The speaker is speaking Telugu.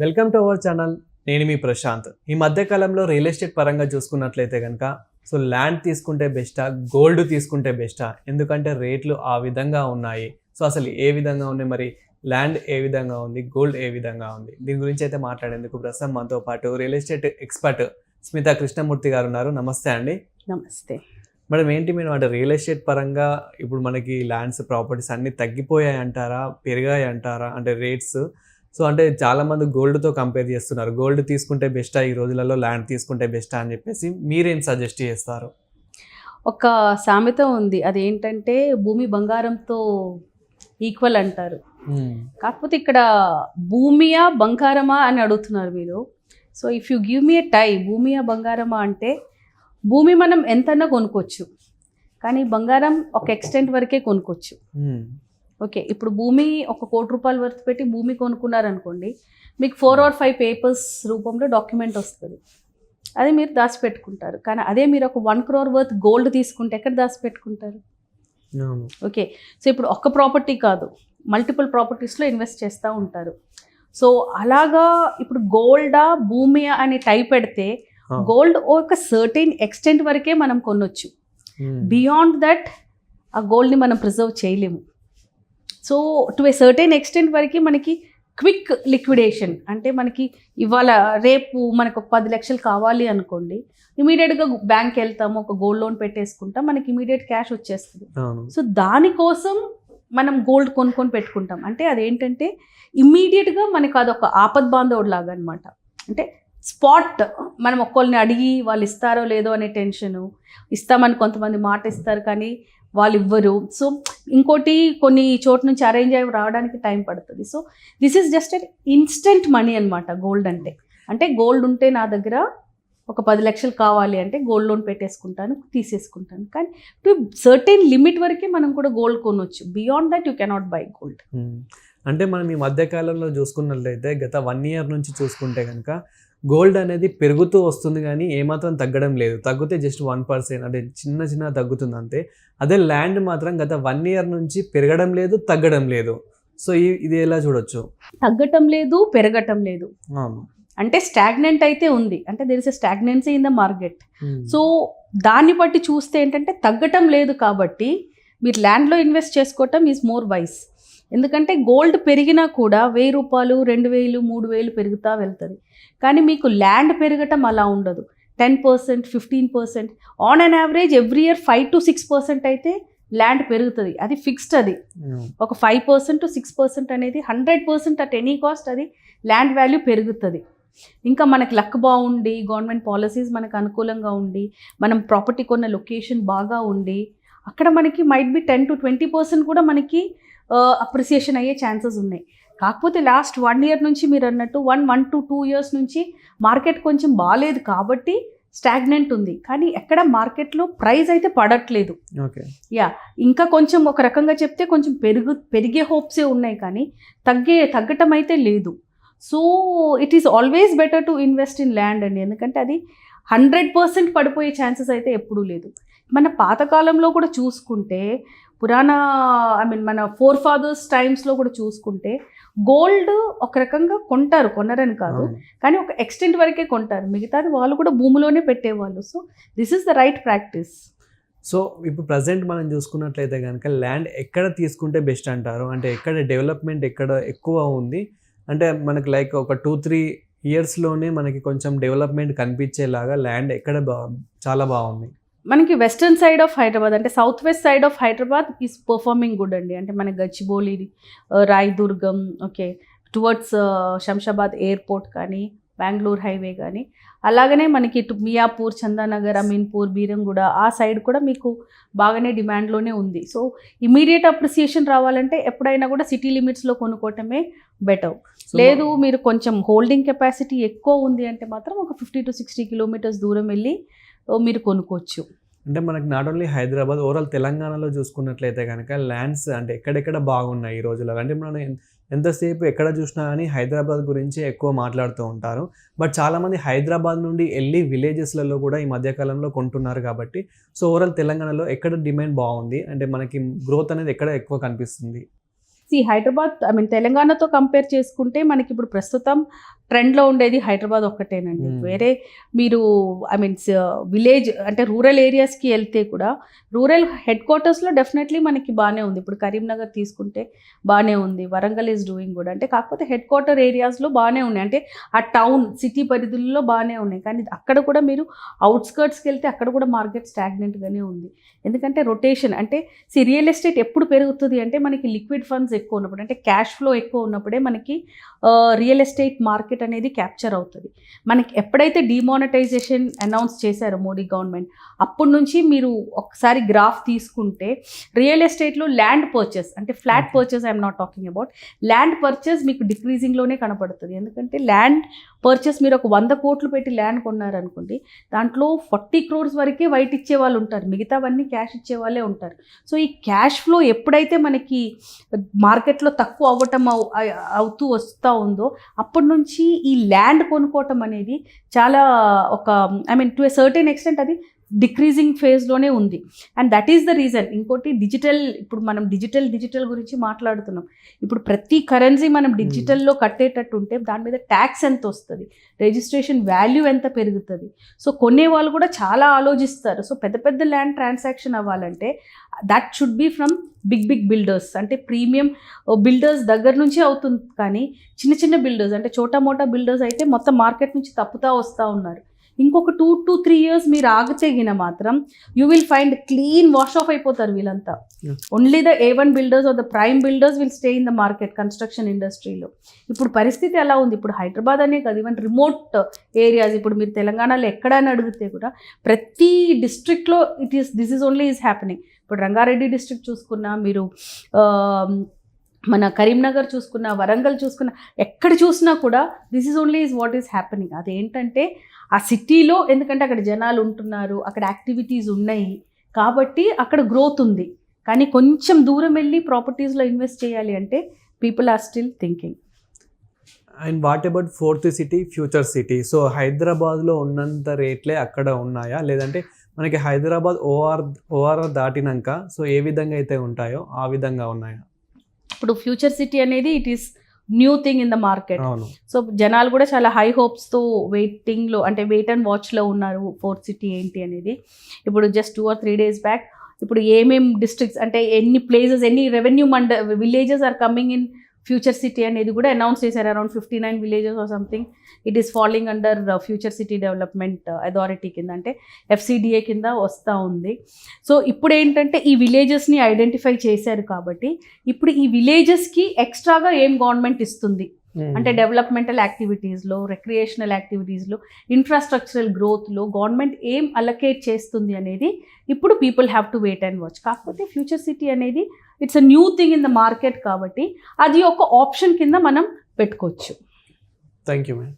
Welcome to our channel. నేను మీ ప్రశాంత్. ఈ మధ్య కాలంలో రియల్ ఎస్టేట్ పరంగా చూసుకున్నట్లయితే కనుక సో ల్యాండ్ తీసుకుంటే బెస్టా గోల్డ్ తీసుకుంటే బెస్టా? ఎందుకంటే రేట్లు ఆ విధంగా ఉన్నాయి. సో అసలు ఏ విధంగా ఉన్నాయి మరి? ల్యాండ్ ఏ విధంగా ఉంది? గోల్డ్ ఏ విధంగా ఉంది? దీని గురించి అయితే మాట్లాడేందుకు ప్రస్తుతం మనతో పాటు real estate expert Smitha Krishnamurthy garu ఉన్నారు. నమస్తే అండి. నమస్తే. మేడం ఏంటి మీరు అంటే రియల్ ఎస్టేట్ పరంగా ఇప్పుడు మనకి ల్యాండ్స్ ప్రాపర్టీస్ అన్ని తగ్గిపోయాయి అంటారా పెరిగాయి అంటారా అంటే రేట్స్ సో అంటే చాలా మంది గోల్డ్తో కంపేర్ చేస్తున్నారు. గోల్డ్ తీసుకుంటే బెస్టా ఈ రోజులలో ల్యాండ్ తీసుకుంటే బెస్టా అని చెప్పేసి మీరేం సజెస్ట్ చేస్తారు? ఒక సామెత ఉంది. అదేంటంటే భూమి బంగారంతో ఈక్వల్ అంటారు. కాకపోతే ఇక్కడ భూమియా బంగారమా అని అడుగుతున్నారు మీరు. So if you give me a tie భూమియా బంగారమా అంటే భూమి మనం ఎంతన్నా కొనుక్కోవచ్చు. కానీ బంగారం ఒక ఎక్స్టెంట్ వరకే కొనుక్కోవచ్చు. ఓకే ఇప్పుడు భూమి ఒక కోటి రూపాయలు వర్త్ పెట్టి భూమి కొనుక్కున్నారనుకోండి మీకు ఫోర్ ఆర్ ఫైవ్ పేపర్స్ రూపంలో డాక్యుమెంట్ వస్తుంది. అది మీరు దాచిపెట్టుకుంటారు. కానీ అదే మీరు ఒక వన్ క్రోర్ వర్త్ గోల్డ్ తీసుకుంటే ఎక్కడ దాచిపెట్టుకుంటారు? ఓకే సో ఇప్పుడు ఒక్క ప్రాపర్టీ కాదు మల్టిపుల్ ప్రాపర్టీస్లో ఇన్వెస్ట్ చేస్తూ ఉంటారు. సో అలాగా ఇప్పుడు గోల్డా భూమి అని టైప్ పెడితే. గోల్డ్ ఒక సర్టెన్ ఎక్స్టెంట్ వరకే మనం కొనొచ్చు. బియాండ్ దట్ ఆ గోల్డ్ని మనం ప్రిజర్వ్ చేయలేము. So to a certain extent వరకు మనకి క్విక్ లిక్విడేషన్ అంటే మనకి ఇవాళ రేపు మనకు ఒక పది లక్షలు కావాలి అనుకోండి ఇమీడియట్గా బ్యాంక్ వెళ్తాము ఒక గోల్డ్ లోన్ పెట్టేసుకుంటాం మనకి ఇమీడియట్ క్యాష్ వచ్చేస్తుంది. సో దానికోసం మనం గోల్డ్ కొనుక్కొని పెట్టుకుంటాం. అంటే అదేంటంటే ఇమ్మీడియట్గా మనకు అదొక ఆపద్ బాంధవుడు లాగా అనమాట అంటే స్పాట్ మనం ఒక్కళ్ళని అడిగి వాళ్ళు ఇస్తారో లేదో అనే టెన్షను. ఇస్తామని కొంతమంది మాట ఇస్తారు కానీ వాళ్ళు ఇవ్వరు సో ఇంకోటి కొన్ని చోట్ల నుంచి అరేంజ్ అయ్యి రావడానికి టైం పడుతుంది. So this is just instant money అనమాట గోల్డ్ అంటే. అంటే గోల్డ్ ఉంటే నా దగ్గర ఒక పది లక్షలు కావాలి అంటే గోల్డ్ లోన్ పెట్టేసుకుంటాను తీసేసుకుంటాను. కానీ టు సర్టెన్ లిమిట్ వరకే మనం కూడా గోల్డ్ కొనవచ్చు beyond that you cannot buy gold. అంటే మనం ఈ మధ్యకాలంలో చూసుకున్నట్లయితే గత వన్ ఇయర్ నుంచి చూసుకుంటే కనుక గోల్డ్ అనేది పెరుగుతూ వస్తుంది కానీ ఏమాత్రం తగ్గడం లేదు. తగ్గితే జస్ట్ వన్ పర్సెంట్ అంటే చిన్న చిన్న తగ్గుతుంది అంతే. అదే ల్యాండ్ మాత్రం గత వన్ ఇయర్ నుంచి పెరగడం లేదు తగ్గడం లేదు. సో ఇది ఎలా చూడొచ్చు? తగ్గటం లేదు పెరగటం లేదు. అంటే స్టాగ్నెంట్ అయితే ఉంది. అంటే there is stagnancy in the market. So దాన్ని బట్టి చూస్తే ఏంటంటే తగ్గటం లేదు కాబట్టి మీరు ల్యాండ్లో ఇన్వెస్ట్ చేసుకోవటం ఈజ్ మోర్ వైస్ ఎందుకంటే గోల్డ్ పెరిగినా కూడా వెయ్యి రూపాయలు రెండు వేలు మూడు వేలు పెరుగుతూ వెళ్తుంది. కానీ మీకు ల్యాండ్ పెరగటం అలా ఉండదు. Ten percent fifteen percent on an average every year five to six percent అయితే ల్యాండ్ పెరుగుతుంది. అది ఫిక్స్డ్ అది. అవును. ఒక five percent to six percent అనేది hundred percent at any cost అది ల్యాండ్ వాల్యూ పెరుగుతుంది. ఇంకా మనకి లక్ బాగుండి గవర్నమెంట్ పాలసీస్ మనకు అనుకూలంగా ఉండి మనం ప్రాపర్టీ కొన్న లొకేషన్ బాగా ఉండి అక్కడ మనకి might be ten to twenty percent కూడా మనకి అప్రిసియేషన్ అయ్యే ఛాన్సెస్ ఉన్నాయి. కాకపోతే లాస్ట్ వన్ ఇయర్ నుంచి మీరు అన్నట్టు one one to two years నుంచి మార్కెట్ కొంచెం బాగాలేదు కాబట్టి స్టాగ్నెంట్ ఉంది. కానీ ఎక్కడ మార్కెట్లో ప్రైస్ అయితే పడట్లేదు. ఓకే. ఇంకా కొంచెం ఒక రకంగా చెప్తే కొంచెం పెరుగు పెరిగే హోప్సే ఉన్నాయి కానీ తగ్గే తగ్గటం అయితే లేదు. So it is always better to invest in land అండి. ఎందుకంటే అది హండ్రెడ్ పర్సెంట్ పడిపోయే ఛాన్సెస్ అయితే ఎప్పుడూ లేదు. మన పాతకాలంలో కూడా చూసుకుంటే పురాణ ఐ మీన్ మన ఫోర్ ఫాదర్స్ టైమ్స్లో కూడా చూసుకుంటే గోల్డ్ ఒక రకంగా కొంటారు కొనరని కాదు. కానీ ఒక ఎక్స్టెంట్ వరకే కొంటారు. మిగతాది వాళ్ళు కూడా భూమిలోనే పెట్టేవాళ్ళు. So this is the right practice so ఇప్పుడు ప్రజెంట్ మనం చూసుకున్నట్లయితే కనుక ల్యాండ్ ఎక్కడ తీసుకుంటే బెస్ట్ అంటారు? అంటే ఎక్కడ డెవలప్మెంట్ ఎక్కడ ఎక్కువ ఉంది? అంటే మనకి లైక్ ఒక టూ త్రీ ఇయర్స్లోనే మనకి కొంచెం డెవలప్మెంట్ కనిపించేలాగా ల్యాండ్ ఎక్కడ బా చాలా బాగుంది. మనకి వెస్టర్న్ సైడ్ ఆఫ్ హైదరాబాద్ అంటే south west side of Hyderabad is performing good అండి. అంటే మన Gachibowli Rayadurgam okay towards Shamshabad airport కానీ బెంగళూరు హైవే కానీ అలాగనే మనకి ఇటు మియాపూర్ చందానగర్ అమీన్పూర్ బీరంగూడ ఆ సైడ్ కూడా మీకు బాగానే డిమాండ్లోనే ఉంది. సో ఇమీడియట్ అప్రిసియేషన్ రావాలంటే ఎప్పుడైనా కూడా సిటీ లిమిట్స్లో కొనుక్కోవటమే బెటర్. లేదు మీరు కొంచెం హోల్డింగ్ కెపాసిటీ ఎక్కువ ఉంది అంటే మాత్రం ఒక ఫిఫ్టీ టు సిక్స్టీ కిలోమీటర్స్ దూరం వెళ్ళి మీరు కొనుక్కోవచ్చు. అంటే మనకి నాట్ ఓన్లీ హైదరాబాద్ ఓవరాల్ తెలంగాణలో చూసుకున్నట్లయితే కనుక ల్యాండ్స్ అంటే ఎక్కడెక్కడ బాగున్నాయి ఈ రోజులలో? అంటే మనం ఎంతసేపు ఎక్కడ చూసినా కానీ హైదరాబాద్ గురించి ఎక్కువ మాట్లాడుతూ ఉంటారు. బట్ చాలామంది హైదరాబాద్ నుండి వెళ్ళి విలేజెస్లలో కూడా ఈ మధ్యకాలంలో కొంటున్నారు కాబట్టి సో ఓవరాల్ తెలంగాణలో ఎక్కడ డిమాండ్ బాగుంది? అంటే మనకి గ్రోత్ అనేది ఎక్కడ ఎక్కువ కనిపిస్తుంది? సి హైదరాబాద్ ఐ మీన్ తెలంగాణతో కంపేర్ చేసుకుంటే మనకి ఇప్పుడు ప్రస్తుతం ట్రెండ్లో ఉండేది హైదరాబాద్ ఒక్కటేనండి. వేరే మీరు ఐ మీన్స్ విలేజ్ అంటే రూరల్ ఏరియాస్కి వెళ్తే కూడా రూరల్ హెడ్ క్వార్టర్స్లో డెఫినెట్లీ మనకి బాగానే ఉంది. ఇప్పుడు కరీంనగర్ తీసుకుంటే బాగానే ఉంది. వరంగల్ ఈజ్ డూయింగ్ కూడా అంటే కాకపోతే హెడ్ క్వార్టర్ ఏరియాస్లో బాగానే ఉన్నాయి. అంటే ఆ టౌన్ సిటీ పరిధుల్లో బాగానే ఉన్నాయి. కానీ అక్కడ కూడా మీరు అవుట్స్కర్ట్స్కి వెళ్తే అక్కడ కూడా మార్కెట్ స్టాగ్నెంట్గానే ఉంది. ఎందుకంటే రొటేషన్ అంటే సి రియల్ ఎస్టేట్ ఎప్పుడు పెరుగుతుంది అంటే మనకి లిక్విడ్ ఫండ్స్ ఎక్కువ ఉన్నప్పుడు అంటే క్యాష్ ఫ్లో ఎక్కువ ఉన్నప్పుడే మనకి రియల్ ఎస్టేట్ మార్కెట్ అనేది క్యాప్చర్ అవుతుంది మనకి ఎప్పుడైతే డిమానిటైజేషన్ అనౌన్స్ చేశారో మోడీ గవర్నమెంట్ అప్పటి నుంచి మీరు ఒకసారి గ్రాఫ్ తీసుకుంటే రియల్ ఎస్టేట్లో ల్యాండ్ పర్చేస్ అంటే flat. Purchase I'm not talking about land purchase మీకు డిక్రీజింగ్లోనే కనపడుతుంది ఎందుకంటే ల్యాండ్ పర్చేస్ మీరు ఒక వంద కోట్లు పెట్టి ల్యాండ్ కొన్నారనుకోండి దాంట్లో ఫార్టీ క్రోర్స్ వరకే వైట్ ఇచ్చే వాళ్ళు ఉంటారు. మిగతావన్నీ క్యాష్ ఇచ్చే వాళ్ళే ఉంటారు. సో ఈ క్యాష్ ఫ్లో ఎప్పుడైతే మనకి మార్కెట్లో తక్కువ అవ్వటం అవుతూ వస్తూ ఉందో అప్పటి నుంచి ఈ ల్యాండ్ కొనుక్కోవటం అనేది చాలా ఒక I mean to a certain extent అది డిక్రీజింగ్ ఫేజ్లోనే ఉంది. And that is the reason ఇంకోటి డిజిటల్ ఇప్పుడు మనం డిజిటల్ డిజిటల్ గురించి మాట్లాడుతున్నాం. ఇప్పుడు ప్రతి కరెన్సీ మనం డిజిటల్లో కట్టేటట్టు ఉంటే దాని మీద ట్యాక్స్ ఎంత వస్తుంది? రిజిస్ట్రేషన్ వాల్యూ ఎంత పెరుగుతుంది? సో కొనే వాళ్ళు కూడా చాలా ఆలోచిస్తారు. సో పెద్ద పెద్ద ల్యాండ్ ట్రాన్సాక్షన్ అవ్వాలంటే that should be from big big builders అంటే ప్రీమియం బిల్డర్స్ దగ్గర నుంచి అవుతుంది. కానీ చిన్న చిన్న బిల్డర్స్ అంటే చోటా మోటా బిల్డర్స్ అయితే మొత్తం మార్కెట్ నుంచి తప్పుతా వస్తూ ఉన్నారు. ఇంకొక టూ టు త్రీ ఇయర్స్ మీరు ఆగచేగిన మాత్రం you will find clean wash off అయిపోతారు వీళ్ళంతా. Only the A one builders are the prime builders will stay in the market construction ఇండస్ట్రీలో ఇప్పుడు పరిస్థితి ఎలా ఉంది? ఇప్పుడు హైదరాబాద్ అనే కాదు ఈవెన్ రిమోట్ ఏరియాస్ ఇప్పుడు మీరు తెలంగాణలో ఎక్కడని అడిగితే కూడా ప్రతి డిస్ట్రిక్ట్లో it is this is only is happening ఇప్పుడు రంగారెడ్డి డిస్ట్రిక్ట్ చూసుకున్నా మీరు మన కరీంనగర్ చూసుకున్నా వరంగల్ చూసుకున్నా ఎక్కడ చూసినా కూడా this is only is what is happening అదేంటంటే ఆ సిటీలో ఎందుకంటే అక్కడ జనాలు ఉంటున్నారు అక్కడ యాక్టివిటీస్ ఉన్నాయి కాబట్టి అక్కడ గ్రోత్ ఉంది. కానీ కొంచెం దూరం వెళ్ళి ప్రాపర్టీస్లో ఇన్వెస్ట్ చేయాలి అంటే people are still thinking and what about fourth city future city so హైదరాబాద్లో ఉన్నంత రేట్లే అక్కడ ఉన్నాయా? లేదంటే మనకి హైదరాబాద్ ఓఆర్ ఓఆర్ఆర్ దాటినాక సో ఏ విధంగా అయితే ఉంటాయో ఆ విధంగా ఉన్నాయా? ఇప్పుడు ఫ్యూచర్ సిటీ అనేది it is new thing in the market so జనాలు కూడా చాలా హై హోప్స్తో వెయిటింగ్లో అంటే వెయిట్ అండ్ వాచ్లో ఉన్నారు ఫోర్త్ సిటీ ఏంటి అనేది. ఇప్పుడు just two or three days back ఇప్పుడు ఏమేం డిస్ట్రిక్ట్స్ అంటే ఎన్ని ప్లేసెస్ ఎన్ని revenue Manda villages are coming in future city అనేది కూడా అనౌన్స్ చేశారు around fifty nine villages or something it is following under future city development authority కింద. అంటే ఎఫ్సిడిఏ కింద వస్తూ ఉంది. సో ఇప్పుడు ఏంటంటే ఈ విలేజెస్ని ఐడెంటిఫై చేశారు కాబట్టి ఇప్పుడు ఈ విలేజెస్కి ఎక్స్ట్రాగా ఏం గవర్నమెంట్ ఇస్తుంది? అంటే డెవలప్మెంటల్ యాక్టివిటీస్లో రిక్రియేషనల్ యాక్టివిటీస్లో ఇన్ఫ్రాస్ట్రక్చరల్ గ్రోత్లో గవర్నమెంట్ ఏం అలకేట్ చేస్తుంది అనేది ఇప్పుడు people have to wait and watch కాకపోతే ఫ్యూచర్ సిటీ అనేది it's a new thing in the market కాబట్టి అది ఒక ఆప్షన్ కింద మనం పెట్టుకోవచ్చు. Thank you ma'am